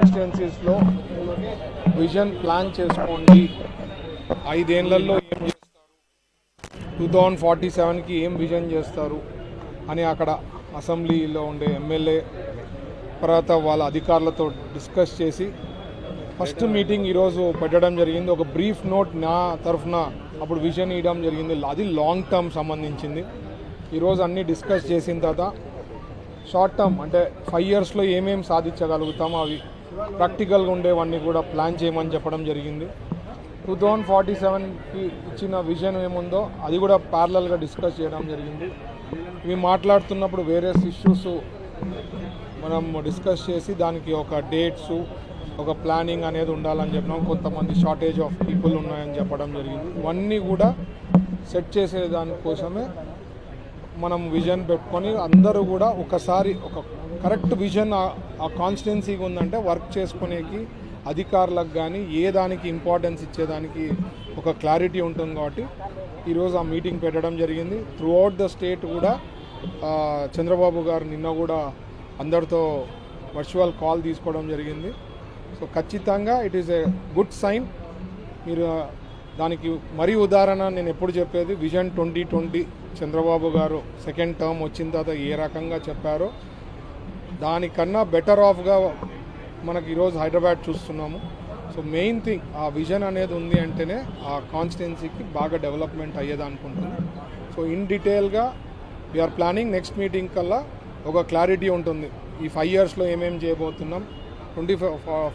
కాన్స్టిట్యున్సీస్లో vision plan చేసుకోండి. ఐదేళ్ళలో ఏం చేస్తారు? టూ థౌజండ్ ఫార్టీ సెవెన్కి ఏం విజన్ చేస్తారు? అని అక్కడ అసెంబ్లీలో ఉండే ఎమ్మెల్యే తర్వాత వాళ్ళ అధికారులతో డిస్కస్ చేసి ఫస్ట్ మీటింగ్ ఈరోజు పెట్టడం జరిగింది. ఒక బ్రీఫ్ నోట్ నా తరఫున అప్పుడు విజన్ ఇవ్వడం జరిగింది. అది లాంగ్ టర్మ్ సంబంధించింది. ఈరోజు అన్నీ డిస్కస్ చేసిన తర్వాత షార్ట్ టర్మ్ అంటే ఫైవ్ ఇయర్స్లో ఏమేమి సాధించగలుగుతామో అవి ప్రాక్టికల్గా ఉండేవన్నీ కూడా ప్లాన్ చేయమని చెప్పడం జరిగింది. టూ థౌజండ్ ఫార్టీ సెవెన్కి ఇచ్చిన విజన్ ఏముందో అది కూడా ప్యారలల్గా డిస్కస్ చేయడం జరిగింది. ఇవి మాట్లాడుతున్నప్పుడు వేరియస్ ఇష్యూస్ మనం డిస్కస్ చేసి దానికి ఒక డేట్స్ ఒక ప్లానింగ్ అనేది ఉండాలని చెప్పినాం. కొంతమంది షార్టేజ్ ఆఫ్ పీపుల్ ఉన్నాయని చెప్పడం జరిగింది. ఇవన్నీ కూడా సెట్ చేసే దానికోసమే మనం విజన్ పెట్టుకొని అందరూ కూడా ఒకసారి ఒక కరెక్ట్ విజన్ ఆ కాన్స్టిట్యున్సీకి ఉందంటే వర్క్ చేసుకునేకి అధికారులకు కానీ ఏ దానికి ఇంపార్టెన్స్ ఇచ్చేదానికి ఒక క్లారిటీ ఉంటుంది కాబట్టి ఈరోజు ఆ మీటింగ్ పెట్టడం జరిగింది. త్రూ అవుట్ ద స్టేట్ కూడా చంద్రబాబు గారు నిన్న కూడా అందరితో వర్చువల్ కాల్ తీసుకోవడం జరిగింది. సో ఖచ్చితంగా it is a good sign మీరు దానికి మరీ ఉదాహరణ నేను ఎప్పుడు చెప్పేది? విజన్ ట్వంటీ ట్వంటీ చంద్రబాబు గారు సెకండ్ టర్మ్ వచ్చిన తర్వాత ఏ రకంగా చెప్పారో. దానికన్నా బెటర్ ఆఫ్గా మనకి ఈరోజు హైదరాబాద్ చూస్తున్నాము. సో మెయిన్ థింగ్ ఆ విజన్ అనేది ఉంది అంటేనే ఆ కాన్స్టిట్యున్సీకి బాగా డెవలప్మెంట్ అయ్యేది అనుకుంటుంది సో ఇన్ డీటెయిల్గా వీఆర్ ప్లానింగ్ నెక్స్ట్ మీటింగ్ కల్లా ఒక క్లారిటీ ఉంటుంది. ఈ ఫైవ్ ఇయర్స్లో ఏమేమి చేయబోతున్నాం? ట్వంటీ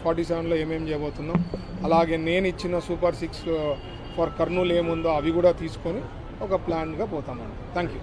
ఫార్టీ సెవెన్లో ఏమేమి చేయబోతున్నాం? అలాగే నేను ఇచ్చిన సూపర్ సిక్స్ ఫర్ కర్నూలు ఏముందో అవి కూడా తీసుకొని ఒక ప్లాన్గా పోతామండి. Thank you.